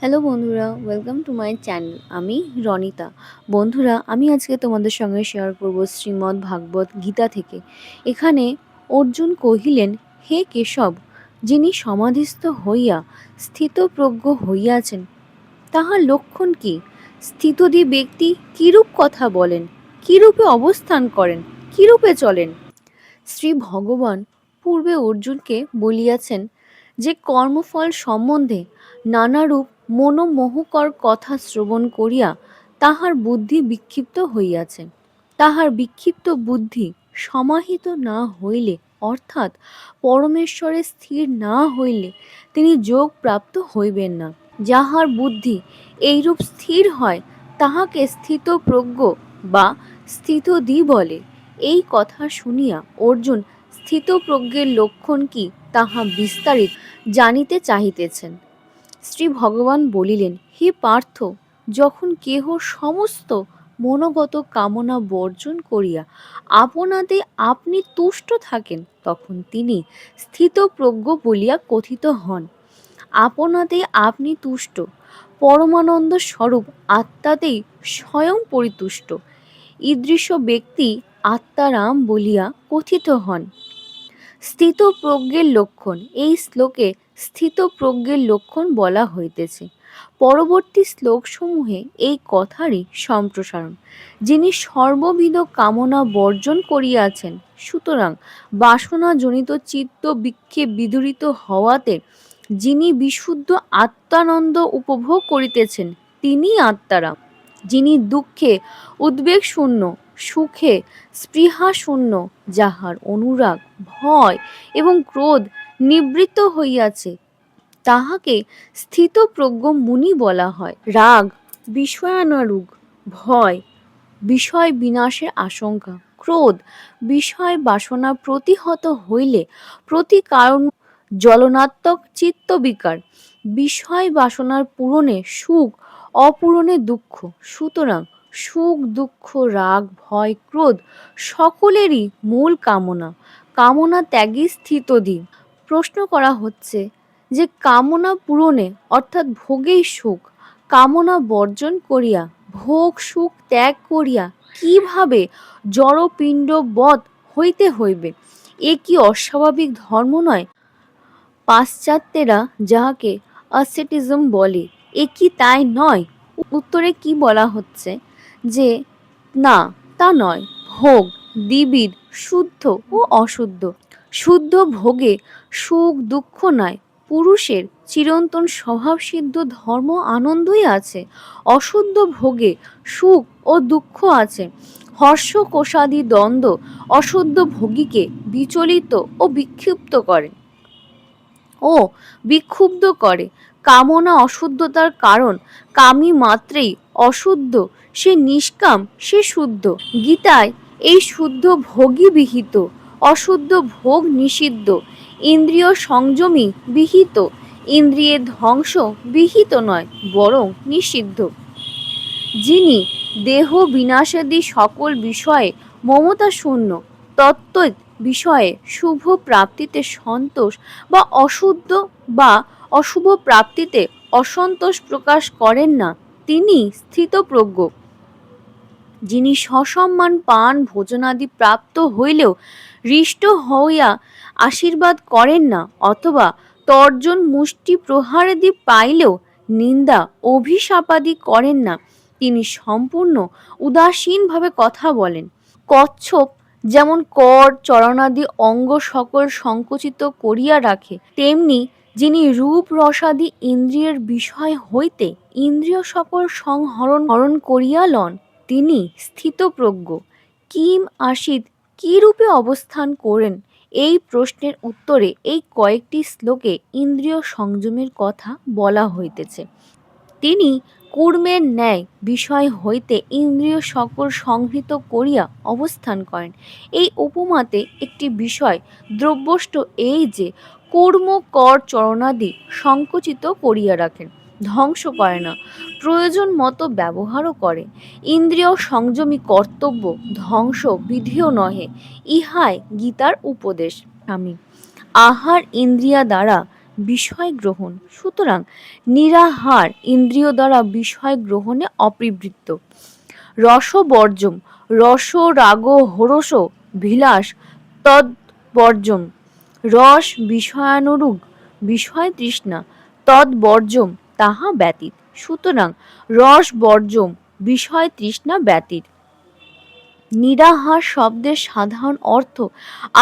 Hello বন্ধুরা welcome to my channel আমি রনিতা। বন্ধুরা, আমি আজকে তোমাদের সঙ্গে শেয়ার করব শ্রীমদ্ ভাগবত গীতা থেকে। এখানে অর্জুন কহিলেন, হে কেশব, যিনি সমাধিস্থ হইয়া স্থিতপ্রজ্ঞ হইয়াছেন তাহার লক্ষণ কি? স্থিতদি ব্যক্তি কিরূপ কথা বলেন, কিরূপে অবস্থান করেন, কিরূপে চলেন? শ্রী ভগবান পূর্বে অর্জুনকে বলিয়াছেন যে, কর্মফল সম্বন্ধে নানারূপ মনোমোহকর কথা শ্রবণ করিয়া তাহার বুদ্ধি বিক্ষিপ্ত হইয়াছে। তাহার বিক্ষিপ্ত বুদ্ধি সমাহিত না হইলে, অর্থাৎ পরমেশ্বরে স্থির না হইলে তিনি যোগ প্রাপ্ত হইবেন না। যাহার বুদ্ধি এইরূপ স্থির হয়, তাহাকে স্থিতপ্রজ্ঞ বা স্থিতদি বলে। এই কথা শুনিয়া অর্জুন স্থিতপ্রজ্ঞের লক্ষণ কি তাহা বিস্তারিত জানিতে চাহিতেছেন। শ্রী ভগবান বলিলেন, হে পার্থ, যখন কেহ সমস্ত মনোগত কামনা বর্জন করিয়া আপনাতে আপনি তুষ্ট থাকেন, তখন তিনি স্থিতপ্রজ্ঞ বলিয়া কথিত হন, আপনাতে আপনি তুষ্ট, পরমানন্দ স্বরূপ আত্মাতেই স্বয়ং পরিতুষ্ট। ইদৃশ্য ব্যক্তি আত্মারাম বলিয়া কথিত হন। স্থিতপ্রজ্ঞের লক্ষণ, এই শ্লোকে স্থিতপ্রজ্ঞের লক্ষণ বলা হইতেছে। পরবর্তী শ্লোকসমূহে এই কথারই সম্প্রসারণ। যিনি সর্ববিধ কামনা বর্জন করিয়াছেন, সুতরাং বাসনাজনিত চিত্ত বিক্ষেপ বিদূরিত হওয়াতে যিনি বিশুদ্ধ আত্মানন্দ উপভোগ করিতেছেন তিনি আত্মারাম। যিনি দুঃখে উদ্বেগ শূন্য সুখে স্পৃহা শূন্য যাহার অনুরাগ, ভয় এবং ক্রোধ নিবৃত্ত হইয়াছে, তাহাকে স্থিতপ্রজ্ঞ মুনি বলা হয়। রাগ বিষয়ানুরাগ ভয়, বিষয় বিনাশের আশঙ্কা, ক্রোধ, বিষয় বাসনা প্রতিহত হইলে প্রতি কারণ জ্বলনাত্মক চিত্তবিকার বিষয় বাসনার পূরণে সুখ, অপূরণে দুঃখ। সুতরাং সুখ, দুঃখ, রাগ, ভয়, ক্রোধ সকলেরই মূল কামনা। কামনা ত্যাগই স্থিত দিন। প্রশ্ন করা হচ্ছে যে কামনা পূরণে অর্থাৎ ভোগেই সুখ, কামনা বর্জন করিয়া, ভোগ, সুখ ত্যাগ করিয়া কীভাবে জড়পিণ্ড বধ হইতে হইবে? এ কি অস্বাভাবিক ধর্ম নয়? পাশ্চাত্যেরা যাহাকে অসেটিজম বলে, এ কি তাই নয়? উত্তরে কি বলা হচ্ছে? যে, না, তা নয়। ভোগ দ্বিবিধ শুদ্ধ ও অশুদ্ধ। শুদ্ধ ভোগে সুখ, দুঃখ নয় পুরুষের চিরন্তন স্বভাবসিদ্ধ ধর্ম আনন্দই আছে। অশুদ্ধ ভোগে সুখ ও দুঃখ আছে। হর্ষ কোষাদি দ্বন্দ্ব অশুদ্ধ ভোগীকে বিচলিত ও বিক্ষিপ্ত করে। ও, বিক্ষুব্ধ করে। কামনা অশুদ্ধতার কারণ। কামী মাত্রেই অশুদ্ধ, সে নিষ্কাম, সে শুদ্ধ। গীতায় এই শুদ্ধ ভোগই বিহিত, অশুদ্ধ ভোগ নিষিদ্ধ। ইন্দ্রিয় সংযমী বিহিত ইন্দ্রিয়ের ধ্বংস বিহিত নয়, বরং নিষিদ্ধ। যিনি দেহ বিনাশাদি সকল বিষয়ে মমতা শূন্য তত্ত্ব বিষয়ে শুভ প্রাপ্তিতে সন্তোষ বা অশুদ্ধ বা অশুভ প্রাপ্তিতে অসন্তোষ প্রকাশ করেন না। তিনি স্থিতপ্রজ্ঞ। যিনি সসম্মান পান, ভোজনাদি প্রাপ্ত হইলেও হৃষ্ট হইয়া আশীর্বাদ করেন না, অথবা তর্জন মুষ্টি প্রহারাদি পাইলেও নিন্দা, অভিশাপাদি করেন না। তিনি সম্পূর্ণ উদাসীনভাবে কথা বলেন। কচ্ছপ যেমন কর, চরণাদি অঙ্গ সকল সংকুচিত করিয়া রাখে, তেমনি যিনি রূপ রসাদি ইন্দ্রিয়ের বিষয় হইতে ইন্দ্রিয় সকল সংহরণ হরণ করিয়া লন, তিনি স্থিতপ্রজ্ঞ। কিম আসিত কী রূপে অবস্থান করেন? এই প্রশ্নের উত্তরে এই কয়েকটি শ্লোকে ইন্দ্রিয় সংযমের কথা বলা হইতেছে। তিনি কূর্মের ন্যায় বিষয় হইতে ইন্দ্রিয় সকল সংহৃত করিয়া অবস্থান করেন। এই উপমাতে একটি বিষয় দ্রব্যষ্ট এই যে, কর্ম, কর, চরণাদি সংকুচিত করিয়া রাখেন, ধ্বংস করে না, প্রয়োজন মতো ব্যবহারও করে। ইন্দ্রিয় সংযমী কর্তব্য ধ্বংস বিধিও নহে, ইহাই গীতার উপদেশ। আমি, আহার ইন্দ্রিয়া দ্বারা বিষয় গ্রহণ। সুতরাং নিরাহার ইন্দ্রিয় দ্বারা বিষয় গ্রহণে অপ্রবৃত্ত রসবর্জম রস রাগ হরস ভিলাস তৎবর্জম রস বিষয়ানুরূপ বিষয় তৃষ্ণা তৎবর্জম তাহা ব্যতীত। সুতরাং রস বর্জম বিষয় তৃষ্ণা ব্যতীত। নিরাহার শব্দের সাধারণ অর্থ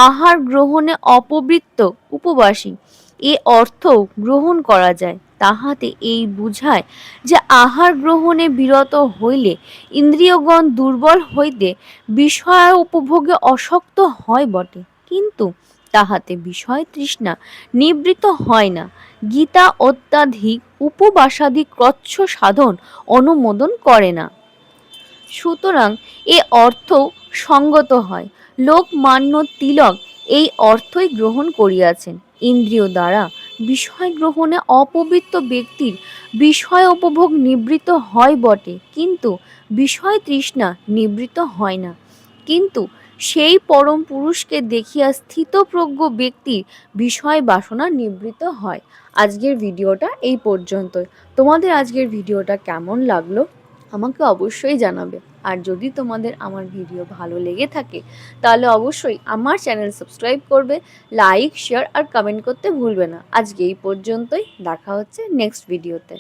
আহার গ্রহণে অপবৃত্ত উপবাসী। এ অর্থ গ্রহণ করা যায়। তাহাতে এই বুঝায় যে আহার গ্রহণে বিরত হইলে ইন্দ্রিয়গণ দুর্বল হইতে বিষয় উপভোগে অশক্ত হয় বটে। কিন্তু তাহাতে বিষয় তৃষ্ণা নিবৃত হয় না। গীতা অত্যাধিক উপবাসাদি ক্রচ্ছ সাধন অনুমোদন করে না। সুতরাং এ অর্থ সঙ্গত হয়। লোকমান্য তিলক এই অর্থই গ্রহণ করিয়াছেন। ইন্দ্রিয় দ্বারা বিষয় গ্রহণে অপবিত্র ব্যক্তির বিষয় উপভোগ নিবৃত হয় বটে, কিন্তু বিষয় তৃষ্ণা নিবৃত হয় না। কিন্তু সেই পরম পুরুষকে দেখিয়া স্থিতপ্রজ্ঞ ব্যক্তির বিষয় বাসনা নিবৃত হয়। আজকের ভিডিওটা এই পর্যন্তই। তোমাদের আজকের ভিডিওটা কেমন লাগল? আমাকে অবশ্যই জানাবে। আর যদি তোমাদের আমার ভিডিও ভালো লেগে থাকে, তাহলে অবশ্যই আমার চ্যানেল সাবস্ক্রাইব করবে, লাইক, শেয়ার আর কমেন্ট করতে ভুলবে না। আজকে এই পর্যন্তই, দেখা হচ্ছে নেক্সট ভিডিওতে